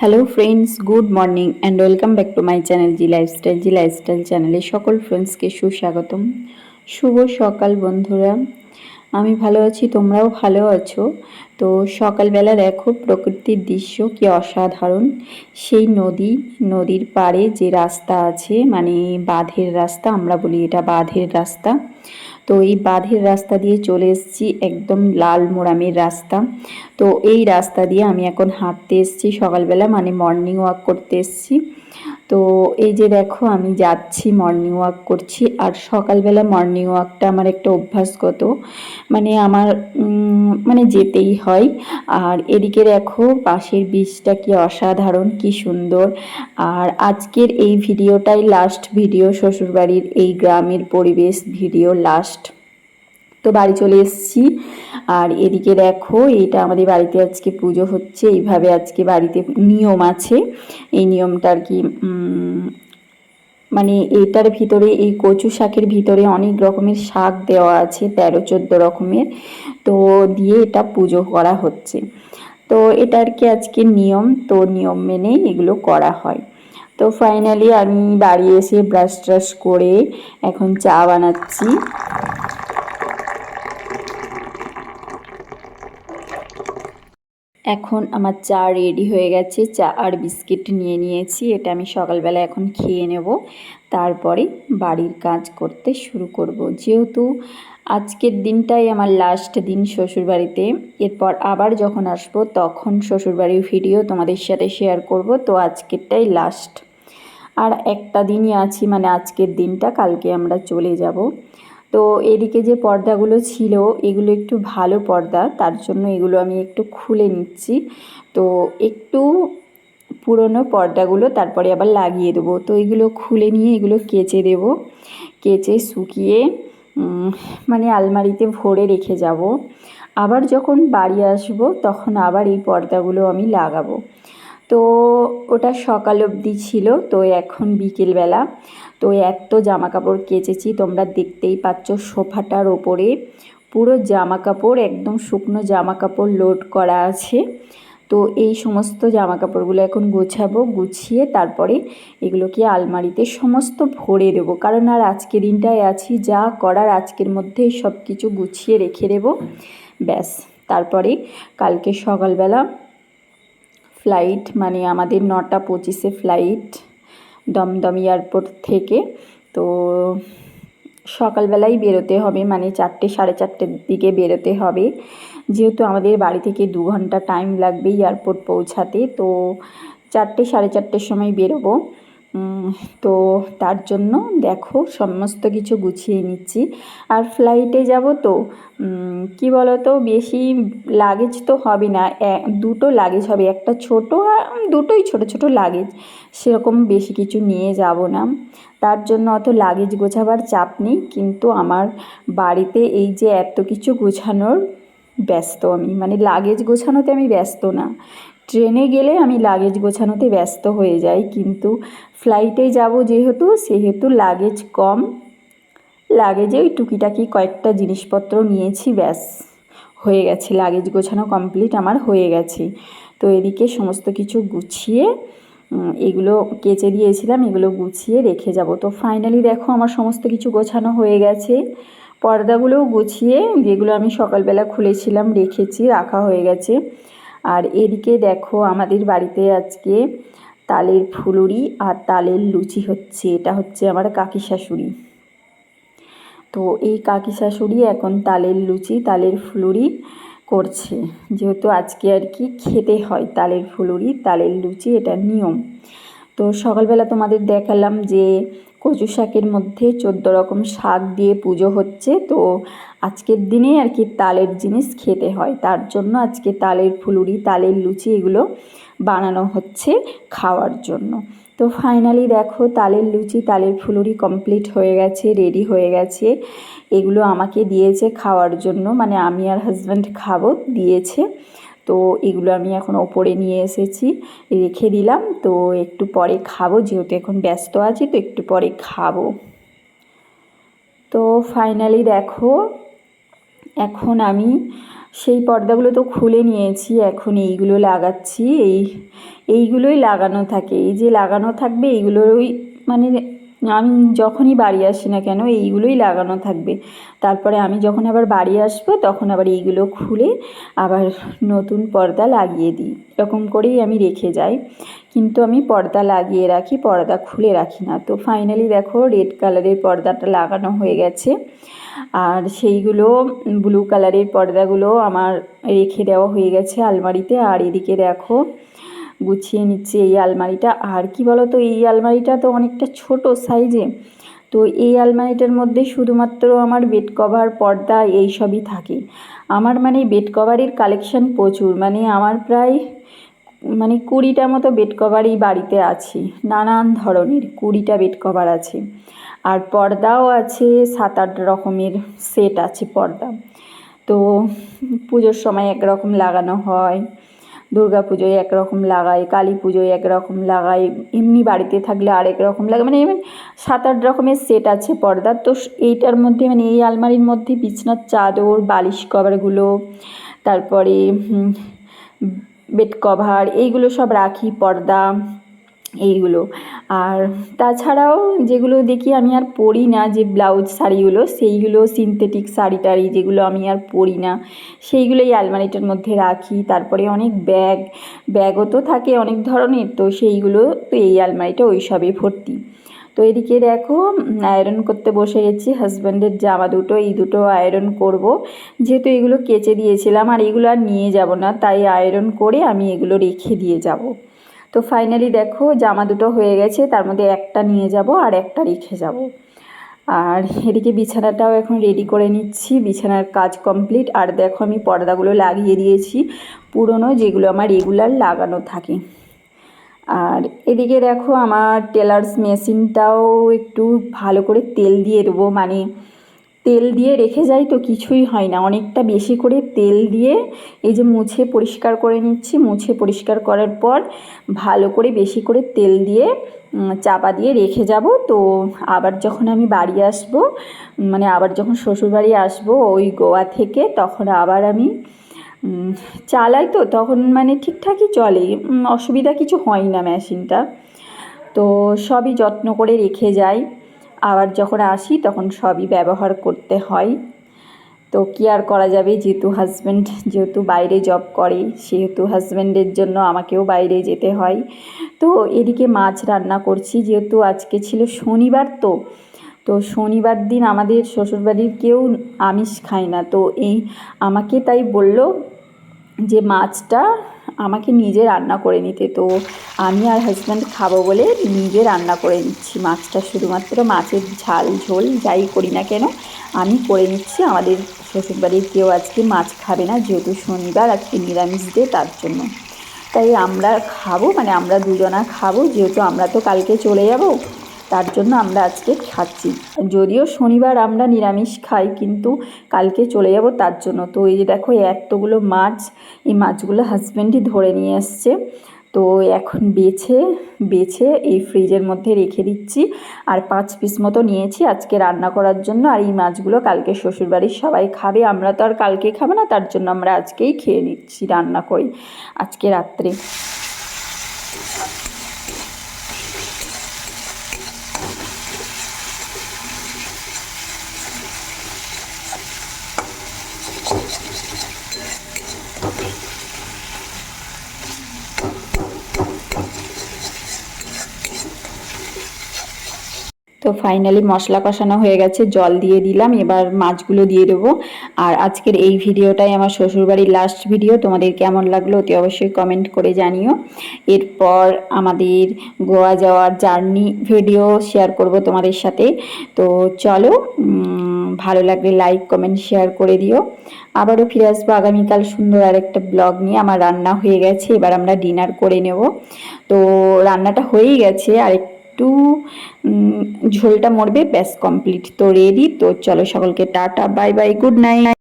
Hello friends good morning and welcome back to my channel G lifestyle G lifestyle চ্যানেলে সকল ফ্রেন্ডসকে সুস্বাগতম। শুভ সকাল বন্ধুরা। আমি ভালো আছি, তোমরাও ভালো আছো? তো সকালবেলা দেখো প্রকৃতির দৃশ্য, কি অসাধারণ। সেই নদী, নদীর পাড়ে যে রাস্তা আছে মানে বাঁধের রাস্তা, আমরা বলি এটা বাঁধের রাস্তা। তো এই বাঁধের রাস্তা দিয়ে চলে এসেছি, একদম লাল মোড়ামের রাস্তা। তো এই রাস্তা দিয়ে আমি এখন হাঁটতে এসেছি সকালবেলা মানে মর্নিং ওয়াক করতে এসেছি। তো এই যে দেখো, আমি যাচ্ছি মর্নিং ওয়াক করছি, আর সকালবেলা মর্নিং ওয়াকটা আমার একটা অভ্যাসগত। মানে আমার মানে যেতেই হয়। আর এদিকে দেখো, পাশের বীজটা কি অসাধারণ, কি সুন্দর। আর আজকের এই ভিডিওটাই লাস্ট ভিডিও শ্বশুরবাড়ির এই গ্রামের পরিবেশ ভিডিও লাস্ট তো বাড়ি চলে এসেছি। আর এদিকে দেখো, এইটা আমাদের বাড়িতে আজকে পুজো হচ্ছে। এইভাবে আজকে বাড়িতে নিয়ম আছে। এই নিয়মটা আর কি মানে এটার ভিতরে, এই কচু শাকের ভিতরে অনেক রকমের শাক দেওয়া আছে, তেরো চোদ্দ রকমের। তো দিয়ে এটা পুজো করা হচ্ছে। তো এটা আর কি আজকে নিয়ম। তো নিয়ম মেনে এগুলো করা হয়। তো ফাইনালি আমি বাড়ি এসে ব্রাশ ট্রাশ করে এখন চা বানাচ্ছি। এখন আমার চা রেডি হয়ে গেছে। চা আর বিস্কিট নিয়ে নিয়েছি। এটা আমি সকালবেলা এখন খেয়ে নেব। তারপরে বাড়ির কাজ করতে শুরু করব। যেহেতু আজকের দিনটাই আমার লাস্ট দিন শ্বশুরবাড়িতে, এরপর আবার যখন আসব তখন শ্বশুরবাড়ির ভিডিও তোমাদের সাথে শেয়ার করব। তো আজকেরটাই লাস্ট আর একটা দিনই আছি মানে আজকের দিনটা, কালকে আমরা চলে যাব। তো এদিকে যে পর্দাগুলো ছিল, এগুলো একটু ভালো পর্দা, তার জন্য এগুলো আমি একটু খুলে নিচ্ছি। তো একটু পুরনো পর্দাগুলো, তারপরে আবার লাগিয়ে দেবো। তো এগুলো খুলে নিয়ে এগুলো কেচে দেব। কেচে শুকিয়ে মানে আলমারিতে ভরে রেখে যাব। আবার যখন বাড়ি আসব, তখন আবার এই পর্দাগুলো আমি লাগাবো। তো ওটা সকাল অবধি ছিল, তো এখন বিকেলবেলা তো এত জামা কাপড় কেচেছি, তোমরা দেখতেই পাচ্ছ সোফাটার ওপরে পুরো জামা কাপড় একদম শুকনো জামা কাপড় লোড করা আছে। তো এই সমস্ত জামা কাপড়গুলো এখন গোছাবো, গুছিয়ে তারপরে এগুলোকে আলমারিতে সমস্ত ভরে দেবো। কারণ আর আজকের দিনটায় আছি, যা করার আজকের মধ্যে সব কিছু গুছিয়ে রেখে দেবো। ব্যাস, তারপরে কালকে সকালবেলা ফ্লাইট মানে আমাদের নটা পঁচিশে ফ্লাইট দমদম এয়ারপোর্ট থেকে। তো সকালবেলাই বেরোতে হবে মানে চারটে সাড়ে চারটের দিকে বেরোতে হবে। যেহেতু আমাদের বাড়ি থেকে দু ঘণ্টা টাইম লাগবে এয়ারপোর্ট পৌঁছাতে, তো চারটে সাড়ে চারটের সময় বেরোবো। তো তার জন্য দেখো সমস্ত কিছু গুছিয়ে নিচ্ছি। আর ফ্লাইটে যাব তো কি বলো তো বেশি লাগেজ তো হবে না। দুটো লাগেজ হবে, একটা ছোট আর দুটোই ছোট ছোট লাগেজ সেরকম বেশি কিছু নিয়ে যাব না। তার জন্য অত লাগেজ গোছাবার চাপ নেই, কিন্তু আমার বাড়িতে এই যে এত কিছু গোছানোর ব্যস্ত আমি। মানে লাগেজ গোছানোতে আমি ব্যস্ত না। ট্রেনে গেলে আমি লাগেজ গোছানোতে ব্যস্ত হয়ে যাই, কিন্তু ফ্লাইটে যাব যেহেতু, সেহেতু লাগেজ কম। লাগেজে ওই টুকিটাকি কয়েকটা জিনিসপত্র নিয়েছি, ব্যাস, হয়ে গেছে। লাগেজ গোছানো কমপ্লিট আমার হয়ে গেছে। তো এদিকে সমস্ত কিছু গুছিয়ে এগুলো কেচে দিয়েছিলাম, এগুলো গুছিয়ে রেখে যাব। তো ফাইনালি দেখো আমার সমস্ত কিছু গোছানো হয়ে গেছে। পর্দাগুলোও গুছিয়ে, যেগুলো আমি সকালবেলা খুলেছিলাম, রেখেছি, রাখা হয়ে গেছে। আর এদিকে দেখো আমাদের বাড়িতে আজকে তালের ফুলুরি আর তালের লুচি হচ্ছে। এটা হচ্ছে আমার কাকি শাশুড়ি। তো এই কাকি শাশুড়ি এখন তালের লুচি, তালের ফুলুরি করছে। যেহেতু আজকে আর কি খেতে হয় তালের ফুলুরি, তালের লুচি, এটা নিয়ম। তো সকালবেলা তোমাদের দেখালাম যে কচু শাকের মধ্যে চোদ্দ রকম শাক দিয়ে পুজো হচ্ছে। তো আজকের দিনে আর কি তালের জিনিস খেতে হয়। তার জন্য আজকে তালের ফুলুরি, তালের লুচি এগুলো বানানো হচ্ছে খাওয়ার জন্য। তো ফাইনালি দেখো তালের লুচি, তালের ফুলুরি কমপ্লিট হয়ে গেছে রেডি হয়ে গেছে। এগুলো আমাকে দিয়েছে খাওয়ার জন্য। মানে আমি আর হাজব্যান্ড খাব, দিয়েছে। তো এগুলো আমি এখন ওপরে নিয়ে এসেছি, রেখে দিলাম। তো একটু পরে খাব, যেহেতু এখন ব্যস্ত আছি, তো একটু পরে খাব। তো ফাইনালি দেখো, এখন আমি সেই পর্দাগুলো তো খুলে নিয়েছি, এখন এইগুলো লাগাচ্ছি। এই, এইগুলোই লাগানো থাকে। এই যে লাগানো থাকবে এইগুলোই মানে আমি যখনই বাড়ি আসি না কেন, এইগুলোই লাগানো থাকবে। তারপরে আমি যখন আবার বাড়ি আসব, তখন আবার এইগুলো খুলে আবার নতুন পর্দা লাগিয়ে দিই। এরকম করেই আমি রেখে যাই। কিন্তু আমি পর্দা লাগিয়ে রাখি, পর্দা খুলে রাখি না। তো ফাইনালি দেখো রেড কালারের পর্দাটা লাগানো হয়ে গেছে। আর সেইগুলো ব্লু কালারের পর্দাগুলো আমার রেখে দেওয়া হয়ে গেছে আলমারিতে। আর এদিকে দেখো গুছিয়ে নিচ্ছি এই আলমারিটা। আর কি বলো তো এই আলমারিটা তো অনেকটা ছোট সাইজে। তো এই আলমারিটার মধ্যে শুধুমাত্র আমার বেড কভার, পর্দা এই সবই থাকে। আমার মানে বেড কভারের কালেকশন প্রচুর। মানে আমার প্রায় মানে কুড়িটা মতো বেড কভার এই বাড়িতে আছে। নানান ধরনের কুড়িটা বেড কভার আছে। আর পর্দাও আছে, সাত আট রকমের সেট আছে পর্দা। তো পুজোর সময় একরকম লাগানো হয়। দুর্গা পুজোয় একরকম লাগাই, কালী পুজোয় একরকম লাগাই, এমনি বাড়িতে থাকলে আরেক রকম লাগে। মানে ইভেন সাত আট রকমের সেট আছে পর্দার। তো এইটার মধ্যে মানে এই আলমারির মধ্যে বিছনার চাদর, বালিশ কভারগুলো, তারপরে বেড কভার, এইগুলো সব রাখি পর্দা। এইগুলো। আর তাছাড়াও যেগুলো দেখি আমি আর পরি না, যে ব্লাউজ শাড়িগুলো, সেইগুলো সিনথেটিক শাড়ি টাড়ি যেগুলো আমি আর পরি না সেইগুলো এই আলমারিটার মধ্যে রাখি। তারপরে অনেক ব্যাগ, ব্যাগও তো থাকে অনেক ধরনের, তো সেইগুলো তো এই আলমারিটা ওই সবে ভর্তি। তো এদিকে দেখো আয়রন করতে বসে গেছি হাজব্যান্ডের জামা দুটো, এই দুটো আয়রন করব। যেহেতু এগুলো কেচে দিয়েছিলাম, আর এগুলো আর নিয়ে যাব না, তাই আয়রন করে আমি এগুলো রেখে দিয়ে যাব। তো ফাইনালি দেখো জামা দুটো হয়ে গেছে, তার মধ্যে একটা নিয়ে যাব আর একটা রেখে যাব। আর এদিকে বিছানাটাও এখন রেডি করে নিচ্ছি, বিছানার কাজ কমপ্লিট আর দেখো আমি পর্দাগুলো লাগিয়ে দিয়েছি, পুরনো যেগুলো আমার রেগুলার লাগানো থাকে। আর এদিকে দেখো আমার টেলার্স মেশিনটাও একটু ভালো করে তেল দিয়ে দেবো মানে তেল দিয়ে রেখে যাই তো কিছুই হয় না। অনেকটা বেশি করে তেল দিয়ে এই যে মুছে পরিষ্কার করে নিচ্ছি। মুছে পরিষ্কার করার পর ভালো করে বেশি করে তেল দিয়ে চাপা দিয়ে রেখে যাব। তো আবার যখন আমি বাড়ি আসব মানে আবার যখন শ্বশুরবাড়ি আসব ওই গোয়া থেকে, তখন আবার আমি চালাই তো, তখন মানে ঠিকঠাকই চলে। অসুবিধা কিছু হয় না মেশিনটা। তো সবই যত্ন করে রেখে যাই। আবার যখন আসি তখন সবই ব্যবহার করতে হয়। তো কি আর করা যাবে? যেহেতু হাজব্যান্ড যেহেতু বাইরে জব করে, সেহেতু হাজব্যান্ডের জন্য আমাকেও বাইরে যেতে হয়। তো এদিকে মাছ রান্না করছি, যেহেতু আজকে ছিল শনিবার তো। তো শনিবার দিন আমাদের শ্বশুরবাড়ির কেউ আমিষ খায় না। তো এই আমাকে তাই বলল যে মাছটা আমাকে নিজে রান্না করে নিতে। তো আমি আর হাজব্যান্ড খাব বলে নিজে রান্না করে নিচ্ছি। মাছটা শুধুমাত্র মাছের ঝাল, ঝোল যাই করি না কেন, আমি করে নিচ্ছি। আমাদের শ্বশুরবাড়ির কেউ আজকে মাছ খাবে না, যেহেতু শনিবার আজকে নিরামিষ দে তার জন্য। তাই আমরা খাব মানে আমরা দুজনা খাব, যেহেতু আমরা তো কালকে চলে যাব। তার জন্য আমরা আজকে খাচ্ছি। যদিও শনিবার আমরা নিরামিষ খাই, কিন্তু কালকে চলে যাব তার জন্য। তো এই যে দেখো এতগুলো মাছ, এই মাছগুলো হাজব্যান্ডই ধরে নিয়ে এসছে তো এখন বেছে বেছে এই ফ্রিজের মধ্যে রেখে দিচ্ছি। আর পাঁচ পিস মতো নিয়েছি আজকে রান্না করার জন্য। আর এই মাছগুলো কালকে শ্বশুরবাড়ির সবাই খাবে। আমরা তো আর কালকে খাব না, তার জন্য আমরা আজকেই খেয়ে নিচ্ছি, রান্না করি আজকে রাত্রে। তো ফাইনালি মশলা কষানো হয়ে গেছে, জল দিয়ে দিলাম, এবার মাছগুলো দিয়ে দেবো। আর আজকের এই ভিডিওটাই আমার শ্বশুরবাড়ির লাস্ট ভিডিও তোমাদের কেমন লাগল অতি অবশ্যই কমেন্ট করে জানিও। এরপর আমাদের গোয়া যাওয়ার জার্নি ভিডিও শেয়ার করব তোমাদের সাথে। তো চলো ভালো লাগলে লাইক কমেন্ট শেয়ার করে দিও। আবারও ফিরে আসব আগামীকাল সুন্দর আর একটা ব্লগ নিয়ে। আমার রান্না হয়ে গেছে, এবার আমরা ডিনার করে নেব। তো রান্নাটা হয়েই গেছে আর একটু ঝোলটা মরবে, ব্যাস কমপ্লিট তো রেডি তো চলো সকলকে tata bye bye good night